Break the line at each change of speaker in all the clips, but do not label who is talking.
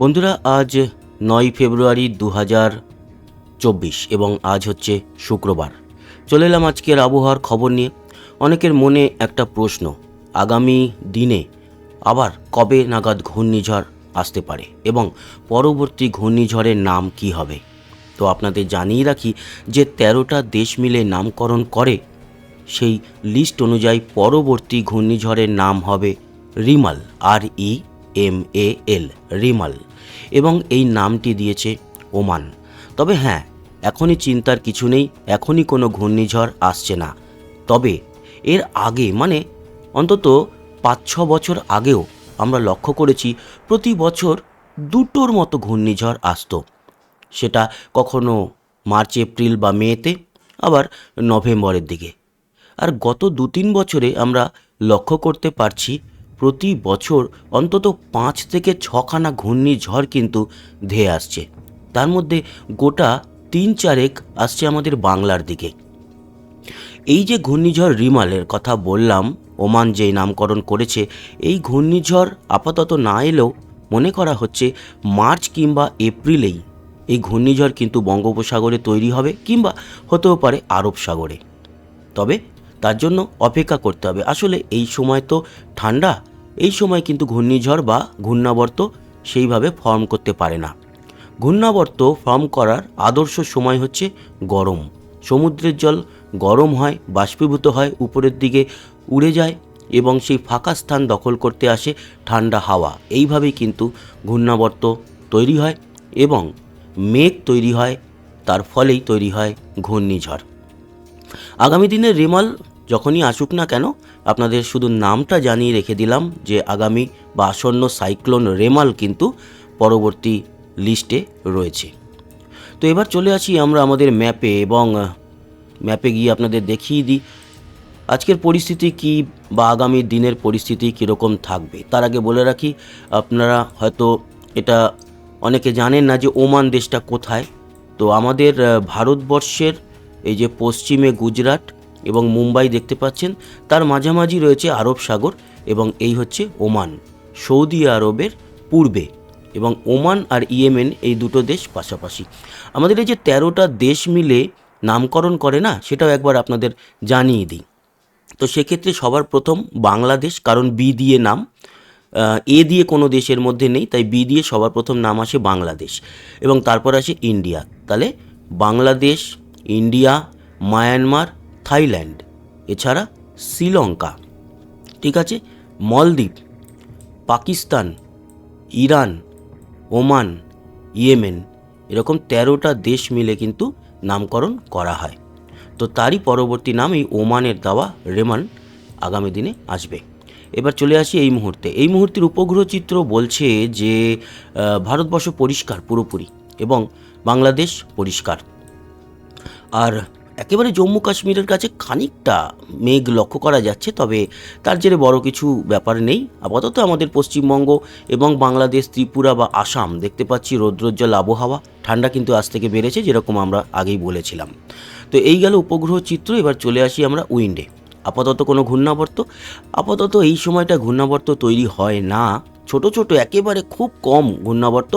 বন্ধুরা, আজ নয় ফেব্রুয়ারি দু হাজার চব্বিশ এবং আজ হচ্ছে শুক্রবার। চলে এলাম আজকের আবহাওয়ার খবর নিয়ে। অনেকের মনে একটা প্রশ্ন, আগামী দিনে আবার কবে নাগাদ ঘূর্ণিঝড় আসতে পারে এবং পরবর্তী ঘূর্ণিঝড়ের নাম কি হবে? তো আপনাদের জানিয়ে রাখি যে তেরোটা দেশ মিলে নামকরণ করে, সেই লিস্ট অনুযায়ী পরবর্তী ঘূর্ণিঝড়ের নাম হবে Remal R E M A L Remal. এবং এই নামটি দিয়েছে ওমান। তবে হ্যাঁ এখনই চিন্তার কিছু নেই, এখনই কোনো ঘূর্ণিঝড় আসছে না। তবে এর আগে মানে অন্তত পাঁচ ছ বছর আগেও আমরা লক্ষ্য করেছি, প্রতি বছর দুটোর মতো ঘূর্ণিঝড় আসতো। সেটা কখনো মার্চ, এপ্রিল বা মেতে, আবার নভেম্বরের দিকে। আর গত দু তিন বছরে আমরা লক্ষ্য করতে পারছি প্রতি বছর অন্তত পাঁচ থেকে ছখানা ঘূর্ণিঝড় কিন্তু ধেয়ে আসছে। তার মধ্যে গোটা তিন চারেক আসছে আমাদের বাংলার দিকে। এই যে ঘূর্ণিঝড় রিমালের কথা বললাম, ওমান যে নামকরণ করেছে, এই ঘূর্ণিঝড় আপাতত না এলেও মনে করা হচ্ছে মার্চ কিংবা এপ্রিলেই এই ঘূর্ণিঝড় কিন্তু বঙ্গোপসাগরে তৈরি হবে কিংবা হতেও পারে আরব সাগরে। তবে তার জন্য অপেক্ষা করতে হবে। আসলে এই সময় তো ঠান্ডা, এই সময় কিন্তু ঘূর্ণিঝড় বা ঘূর্ণাবর্ত সেইভাবে ফর্ম করতে পারে না। ঘূর্ণাবর্ত ফর্ম করার আদর্শ সময় হচ্ছে গরম। সমুদ্রের জল গরম হয়, বাষ্পীভূত হয়, উপরের দিকে উড়ে যায় এবং সেই ফাঁকা স্থান দখল করতে আসে ঠান্ডা হাওয়া। এইভাবেই কিন্তু ঘূর্ণাবর্ত তৈরি হয় এবং মেঘ তৈরি হয়, তার ফলেই তৈরি হয় ঘূর্ণিঝড়। আগামী দিনে রেমাল যখনই আসুক না কেন, আপনাদের শুধু নামটা জানিয়ে রেখে দিলাম যে আগামী বা আসন্ন সাইক্লোন রেমাল কিন্তু পরবর্তী লিস্টে রয়েছে। তো এবার চলে আসি আমরা আমাদের ম্যাপে এবং ম্যাপে গিয়ে আপনাদের দেখিয়ে দিই আজকের পরিস্থিতি কি বা আগামী দিনের পরিস্থিতি কীরকম থাকবে। তার আগে বলে রাখি, আপনারা হয়তো এটা অনেকে জানেন না যে ওমান দেশটা কোথায়। তো আমাদের ভারতবর্ষের এই যে পশ্চিমে গুজরাট এবং মুম্বাই দেখতে পাচ্ছেন, তার মাঝামাঝি রয়েছে আরব সাগর এবং এই হচ্ছে ওমান, সৌদি আরবের পূর্বে এবং ওমান আর ইয়েমেন এই দুটো দেশ পাশাপাশি। আমাদের এই যে তেরোটা দেশ মিলে নামকরণ করে না, সেটাও একবার আপনাদের জানিয়ে দিই। তো সেক্ষেত্রে সবার প্রথম বাংলাদেশ, কারণ বি দিয়ে নাম। এ দিয়ে কোনো দেশের মধ্যে নেই, তাই বি দিয়ে সবার প্রথম নাম আসে বাংলাদেশ এবং তারপর আসে ইন্ডিয়া। তাহলে বাংলাদেশ ইন্ডিয়া, মায়ানমার, থাইল্যান্ড, এছাড়া শ্রীলঙ্কা। ঠিক আছে? মলদ্বীপ, পাকিস্তান, ইরান, ওমান, ইয়েমেন, এরকম তেরোটা দেশ মিলে কিন্তু নামকরণ করা হয়। তো তারই পরবর্তী নাম এই ওমানের দেওয়া রেমান আগামী দিনে আসবে। এবার চলে আসি এই মুহূর্তে। এই মুহূর্তের উপগ্রহ চিত্র বলছে যে ভারতবর্ষ পরিষ্কার, পুরোপুরি, এবং বাংলাদেশ পরিষ্কার। আর একেবারে জম্মু কাশ্মীরের কাছে খানিকটা মেঘ লক্ষ্য করা যাচ্ছে, তবে তার জেরে বড় কিছু ব্যাপার নেই। আপাতত আমাদের পশ্চিমবঙ্গ এবং বাংলাদেশ, ত্রিপুরা বা আসাম দেখতে পাচ্ছি রৌদ্রোজ্জ্বল আবহাওয়া। ঠান্ডা কিন্তু আজ থেকে বেড়েছে, যেরকম আমরা আগেই বলেছিলাম। তো এই গেল উপগ্রহ চিত্র, এবার চলে আসি আমরা উইন্ডে। আপাতত কোনো ঘূর্ণাবর্ত। আপাতত এই সময়টা ঘূর্ণাবর্ত তৈরি হয় না। ছোট ছোট, একেবারে খুব কম ঘূর্ণাবর্ত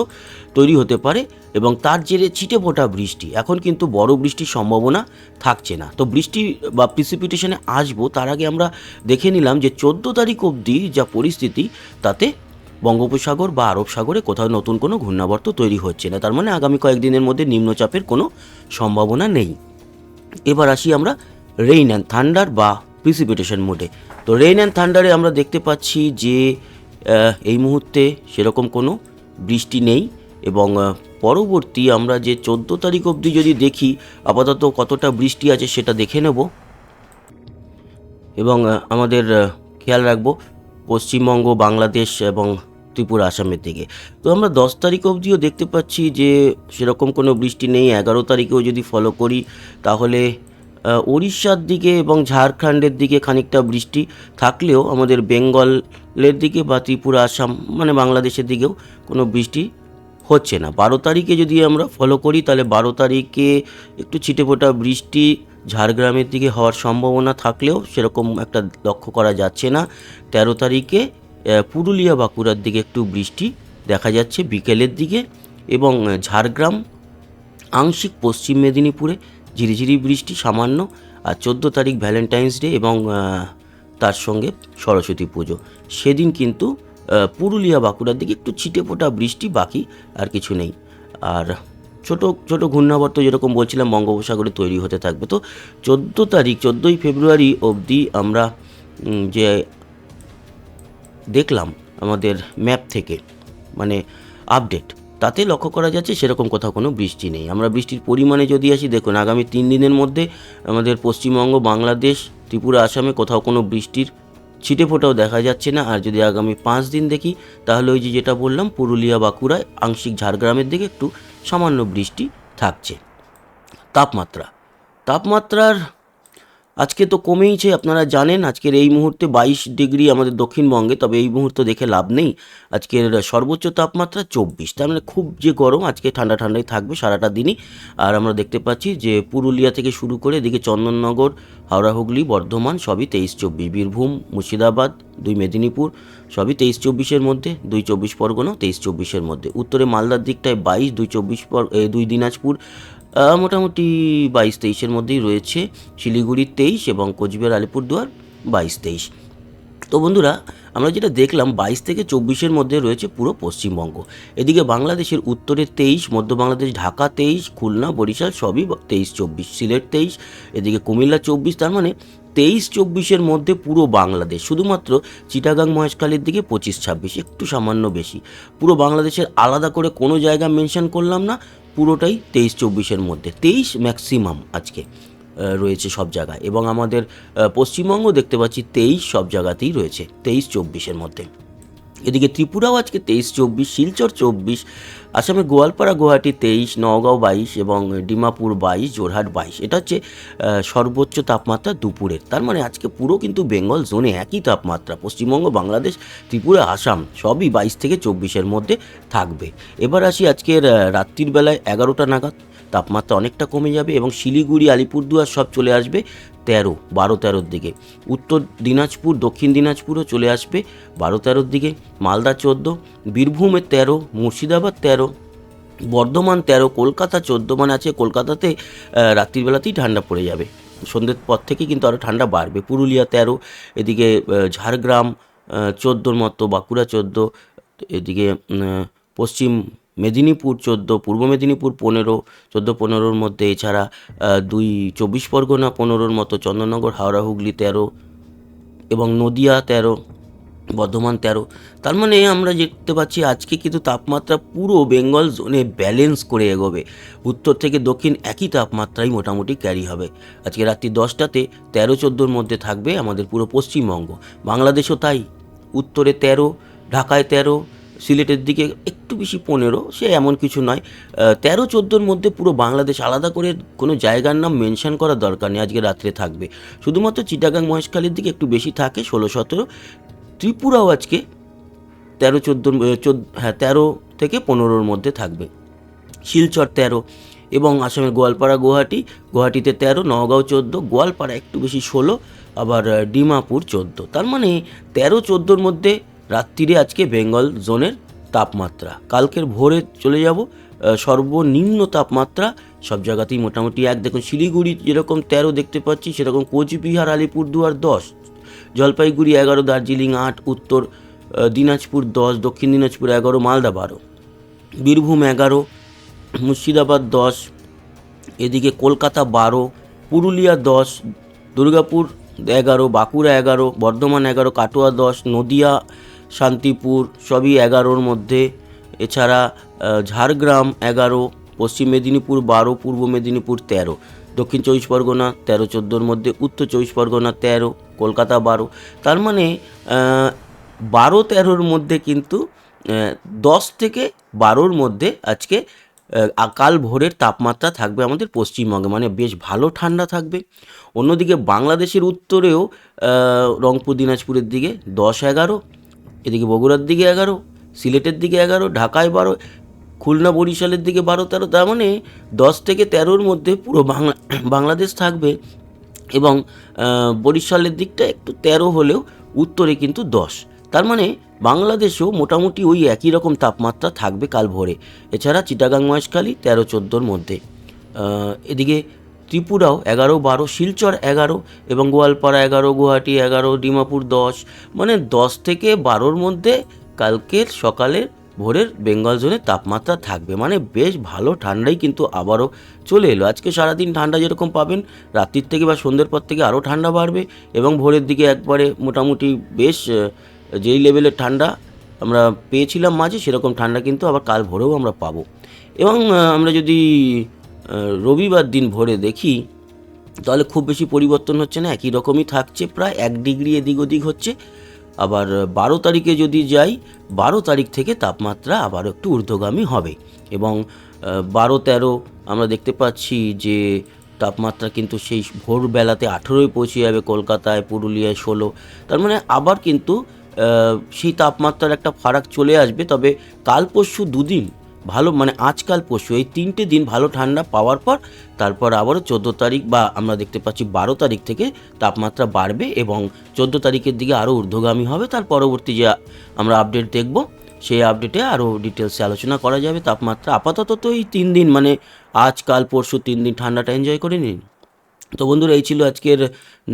তৈরি হতে পারে এবং তার জেরে ছিটে ফোটা বৃষ্টি। এখন কিন্তু বড় বৃষ্টির সম্ভাবনা থাকছে না। তো বৃষ্টি বা প্রিসিপিটেশনে আসব, তার আগে আমরা দেখে নিলাম যে চোদ্দ তারিখ অবধি যা পরিস্থিতি, তাতে বঙ্গোপসাগর বা আরব সাগরে কোথাও নতুন কোনো ঘূর্ণাবর্ত তৈরি হচ্ছে না। তার মানে আগামী কয়েকদিনের মধ্যে নিম্নচাপের কোনো সম্ভাবনা নেই। এবার আসি আমরা রেইন অ্যান্ড থান্ডার বা প্রিসিপিটেশন মোডে তো রেইন অ্যান্ড থান্ডারে আমরা দেখতে পাচ্ছি যে এই মুহূর্তে সেরকম কোনো বৃষ্টি নেই এবং পরবর্তী আমরা যে চোদ্দ তারিখ অবধি যদি দেখি, আপাতত কতটা বৃষ্টি আছে সেটা দেখে নেব। এবং আমাদের খেয়াল রাখব পশ্চিমবঙ্গ, বাংলাদেশ এবং ত্রিপুরা, আসামের দিকে। তো আমরা দশ তারিখ অবধিও দেখতে পাচ্ছি যে, সেরকম কোনো বৃষ্টি নেই। এগারো তারিখেও যদি ফলো করি, তাহলে উড়িষ্যার দিকে এবং ঝাড়খণ্ডের দিকে খানিকটা বৃষ্টি থাকলেও আমাদের বেঙ্গলের দিকে বা ত্রিপুরা, আসাম মানে বাংলাদেশের দিকেও কোনো বৃষ্টি হচ্ছে না। বারো তারিখে যদি আমরা ফলো করি, তাহলে বারো তারিখে একটু ছিটেফোঁটা বৃষ্টি ঝাড়গ্রামের দিকে হওয়ার সম্ভাবনা থাকলেও সেরকম একটা লক্ষ্য করা যাচ্ছে না। তেরো তারিখে পুরুলিয়া, বাঁকুড়ার দিকে একটু বৃষ্টি দেখা যাচ্ছে বিকেলের দিকে এবং ঝাড়গ্রাম, আংশিক পশ্চিম মেদিনীপুরে ঝিরিঝিরি বৃষ্টি সামান্য আর চোদ্দ তারিখ ভ্যালেন্টাইন্স ডে এবং তার সঙ্গে সরস্বতী পুজো। সেদিন কিন্তু পুরুলিয়া বাঁকুড়ার দিকে একটু ছিটে ফোটা বৃষ্টি বাকি আর কিছু নেই। আর ছোট ছোট ঘূর্ণাবর্ত যেরকম বলছিলাম বঙ্গোপসাগরে তৈরি হতে থাকবে। তো চোদ্দ তারিখ, চোদ্দোই ফেব্রুয়ারি অবধি আমরা যে দেখলাম আমাদের ম্যাপ থেকে মানে আপডেট তাতে লক্ষ্য করা যাচ্ছে সেরকম কোথাও কোনো বৃষ্টি নেই। আমরা বৃষ্টির পরিমাণে যদি আসি, দেখুন, আগামী তিন দিনের মধ্যে আমাদের পশ্চিমবঙ্গ, বাংলাদেশ, ত্রিপুরা, আসামে কোথাও কোনো বৃষ্টির ছিটে ফোটাও দেখা যাচ্ছে না। আর যদি আগামী পাঁচ দিন দেখি, তাহলে ওই যে যেটা বললাম, পুরুলিয়া বাঁকুড়ায় আংশিক ঝাড়গ্রামের দিকে একটু সামান্য বৃষ্টি থাকছে। তাপমাত্রা। তাপমাত্রার আজকে তো কমেইছে, আপনারা জানেন, আজকের এই মুহূর্তে বাইশ ডিগ্রি আমাদের দক্ষিণবঙ্গে, তবে এই মুহূর্তে দেখে লাভ নেই। আজকের সর্বোচ্চ তাপমাত্রা চব্বিশ, তার মানে খুব যে গরম, আজকে ঠান্ডা ঠান্ডাই থাকবে সারাটা দিনই। আর আমরা দেখতে পাচ্ছি যে পুরুলিয়া থেকে শুরু করে এদিকে চন্দননগর, হাওড়া, হুগলি, বর্ধমান, সবই তেইশ চব্বিশ। বীরভূম, মুর্শিদাবাদ, দুই মেদিনীপুর, সবই তেইশ চব্বিশের মধ্যে, দুই চব্বিশ পরগনা, তেইশ চব্বিশের মধ্যে। উত্তরে মালদার দিকটায় বাইশ, দুই চব্বিশ পর দুই দিনাজপুর মোটামুটি বাইশ তেইশের মধ্যেই রয়েছে। শিলিগুড়ি তেইশ এবং কোচবিহার, আলিপুরদুয়ার বাইশ তেইশ। তো বন্ধুরা, আমরা যেটা দেখলাম, বাইশ থেকে চব্বিশের মধ্যে রয়েছে পুরো পশ্চিমবঙ্গ। এদিকে বাংলাদেশের উত্তরে তেইশ, মধ্য বাংলাদেশ, ঢাকা তেইশ, খুলনা, বরিশাল সবই তেইশ, চব্বিশ, সিলেট তেইশ, এদিকে কুমিল্লা চব্বিশ, তার মানে তেইশ, চব্বিশের মধ্যে পুরো বাংলাদেশ। শুধুমাত্র চিটাগাং মহেশখালীর দিকে পঁচিশ, ছাব্বিশ, একটু সামান্য বেশি। পুরো বাংলাদেশের আলাদা করে কোনো জায়গা মেনশন করলাম না পুরোটাই তেইশ চব্বিশের মধ্যে, তেইশ ম্যাক্সিমাম আজকে রয়েছে সব জায়গায়। এবং আমাদের পশ্চিমবঙ্গ দেখতে পাচ্ছি তেইশ সব জায়গাতেই রয়েছে, তেইশ চব্বিশের মধ্যে। এদিকে ত্রিপুরাও আজকে তেইশ চব্বিশ, শিলচর চব্বিশ আসামে গোয়ালপাড়া, গুয়াহাটি তেইশ, নওগাঁও বাইশ এবং ডিমাপুর বাইশ জোরহাট বাইশ। এটা হচ্ছে সর্বোচ্চ তাপমাত্রা দুপুরের। তার মানে আজকে পুরো কিন্তু বেঙ্গল জোনে একই তাপমাত্রা। পশ্চিমবঙ্গ, বাংলাদেশ, ত্রিপুরা, আসাম সবই বাইশ থেকে চব্বিশের মধ্যে থাকবে। এবার আসি আজকের রাত্রির বেলায় এগারোটা নাগাদ। তাপমাত্রা অনেকটা কমে যাবে এবং শিলিগুড়ি, আলিপুরদুয়ার সব চলে আসবে তেরো, বারো তেরোর দিকে। উত্তর দিনাজপুর, দক্ষিণ দিনাজপুরও চলে আসবে বারো তেরোর দিকে। মালদা চোদ্দ বীরভূমের তেরো, মুর্শিদাবাদ তেরো, বর্ধমান তেরো, কলকাতা চোদ্দ মানে আছে কলকাতাতে রাত্রিবেলাতেই ঠান্ডা পড়ে যাবে। সন্ধ্যের পর থেকে কিন্তু আরও ঠান্ডা বাড়বে। পুরুলিয়া তেরো, এদিকে ঝাড়গ্রাম চোদ্দোর মতো, বাঁকুড়া চোদ্দ, এদিকে পশ্চিম মেদিনীপুর চোদ্দ, পূর্ব মেদিনীপুর পনেরো, চোদ্দ পনেরোর মধ্যে এছাড়া দুই চব্বিশ পরগনা পনেরোর মতো চন্দননগর, হাওড়া, হুগলি তেরো এবং নদিয়া তেরো, বর্ধমান তেরো। তার মানে আমরা দেখতে পাচ্ছি আজকে কিন্তু তাপমাত্রা পুরো বেঙ্গল জোনে ব্যালেন্স করে এগোবে। উত্তর থেকে দক্ষিণ একই তাপমাত্রাই মোটামুটি ক্যারি হবে। আজকে রাত্রি দশটাতে তেরো চোদ্দোর মধ্যে থাকবে আমাদের পুরো পশ্চিমবঙ্গ। বাংলাদেশও তাই। উত্তরে তেরো, ঢাকায় তেরো সিলেটের দিকে একটু বেশি পনেরো, সে এমন কিছু নয়। তেরো, চোদ্দোর মধ্যে পুরো বাংলাদেশ আলাদা করে কোনো জায়গার নাম মেনশন করার দরকার নেই, আজকে রাত্রে থাকবে। শুধুমাত্র চিটাগাং মহেশখালীর দিকে একটু বেশি থাকে, ষোলো, সতেরো। ত্রিপুরাও আজকে তেরো চোদ্দ চোদ্দ হ্যাঁ তেরো থেকে পনেরোর মধ্যে থাকবে। শিলচর তেরো এবং আসামের গোয়ালপাড়া, গুয়াহাটি। গুয়াহাটিতে তেরো, নওগাঁও চোদ্দ, গোয়ালপাড়া একটু বেশি ষোলো, আবার ডিমাপুর চোদ্দ। তার মানে তেরো, চোদ্দোর মধ্যে রাত্রিরে আজকে বেঙ্গল জোনের তাপমাত্রা। কালকের ভোরে চলে যাব সর্বনিম্ন তাপমাত্রা সব জায়গাতেই মোটামুটি এক। দেখুন, শিলিগুড়ি যেরকম তেরো দেখতে পাচ্ছি, সেরকম কোচবিহার, আলিপুরদুয়ার দশ। জলপাইগুড়ি এগারো, দার্জিলিং আট, উত্তর দিনাজপুর দশ, দক্ষিণ দিনাজপুর এগারো, মালদা বারো। বীরভূম এগারো, মুর্শিদাবাদ দশ, এদিকে কলকাতা বারো, পুরুলিয়া দশ, দুর্গাপুর এগারো, বাঁকুড়া এগারো, বর্ধমান এগারো, কাটোয়া দশ, নদিয়া শান্তিপুর সবই এগারোর মধ্যে। এছাড়া ঝাড়গ্রাম এগারো, পশ্চিম মেদিনীপুর বারো, পূর্ব মেদিনীপুর তেরো, দক্ষিণ চব্বিশ পরগনা তেরো, চোদ্দোর মধ্যে, উত্তর চব্বিশ পরগনা তেরো, কলকাতা বারো। তার মানে বারো তেরোর মধ্যে কিন্তু দশ থেকে বারোর মধ্যে আজকে আকাল ভোরের তাপমাত্রা থাকবে আমাদের পশ্চিমবঙ্গে মানে বেশ ভালো ঠান্ডা থাকবে। অন্যদিকে বাংলাদেশের উত্তরেও রংপুর, দিনাজপুরের দিকে দশ এগারো এদিকে বগুড়ার দিকে এগারো, সিলেটের দিকে এগারো, ঢাকায় বারো, খুলনা বরিশালের দিকে বারো, তেরো, তার মানে দশ থেকে তেরোর মধ্যে পুরো বাংলা, বাংলাদেশ থাকবে এবং বরিশালের দিকটা একটু তেরো হলেও উত্তরে কিন্তু দশ। তার মানে বাংলাদেশেও মোটামুটি ওই একই রকম তাপমাত্রা থাকবে কাল ভোরে। এছাড়া চিটাগাং মহেশখালী তেরো, চোদ্দোর মধ্যে। এদিকে ত্রিপুরাও এগারো, বারো, শিলচর এগারো এবং গোয়ালপাড়া এগারো, গুয়াহাটি এগারো, ডিমাপুর দশ মানে দশ থেকে বারোর মধ্যে কালকের সকালের ভোরের বেঙ্গল জোনের তাপমাত্রা থাকবে। মানে বেশ ভালো ঠান্ডাই কিন্তু আবারও চলে এলো। আজকে সারাদিন ঠান্ডা যেরকম পাবেন, রাত্রির থেকে বা সন্ধ্যের পর থেকে আরও ঠান্ডা বাড়বে এবং ভোরের দিকে একবারে মোটামুটি বেশ যেই লেভেলের ঠান্ডা আমরা পেয়েছিলাম মাঝে, সেরকম ঠান্ডা কিন্তু আবার কাল ভোরেও আমরা পাবো। এবং আমরা যদি রবিবার দিন ভোরে দেখি তাহলে খুব বেশি পরিবর্তন হচ্ছে না, একই রকমই থাকছে, প্রায় এক ডিগ্রি এদিক ওদিক হচ্ছে। আবার বারো তারিখে যদি যাই, বারো তারিখ থেকে তাপমাত্রা আবারও একটু ঊর্ধ্বগামী হবে এবং বারো তেরো আমরা দেখতে পাচ্ছি যে তাপমাত্রা কিন্তু সেই ভোরবেলাতে আঠেরোয় পৌঁছে যাবে কলকাতায়, পুরুলিয়ায় ষোলো। তার মানে আবার কিন্তু সেই তাপমাত্রার একটা ফারাক চলে আসবে, তবে কাল পরশু দুদিন ভালো মানে আজকাল পরশু এই তিনটে দিন ভালো ঠান্ডা পাওয়ার পর, তারপর আবারও চোদ্দ তারিখ বা আমরা দেখতে পাচ্ছি বারো তারিখ থেকে তাপমাত্রা বাড়বে এবং চোদ্দ তারিখের দিকে আরও ঊর্ধ্বগামী হবে। তার পরবর্তী যে আমরা আপডেট দেখব, সেই আপডেটে আরও ডিটেলসে আলোচনা করা যাবে। তাপমাত্রা আপাতত তো এই তিন দিন মানে আজকাল, পরশু তিন দিন ঠান্ডাটা এনজয় করে নিন। তো বন্ধুরা, এই ছিল আজকের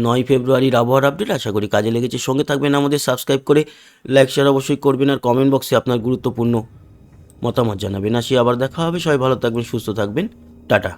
নয় ফেব্রুয়ারির আবহাওয়ার আপডেট। আশা করি কাজে লেগেছে। সঙ্গে থাকবেন আমাদের সাবস্ক্রাইব করে। লাইক শেয়ার অবশ্যই করবেন আর কমেন্ট বক্সে আপনার গুরুত্বপূর্ণ মতামত জানাবেন। আসি আবার দেখা হবে। সবাই ভালো থাকবেন সুস্থ থাকবেন। টাটা।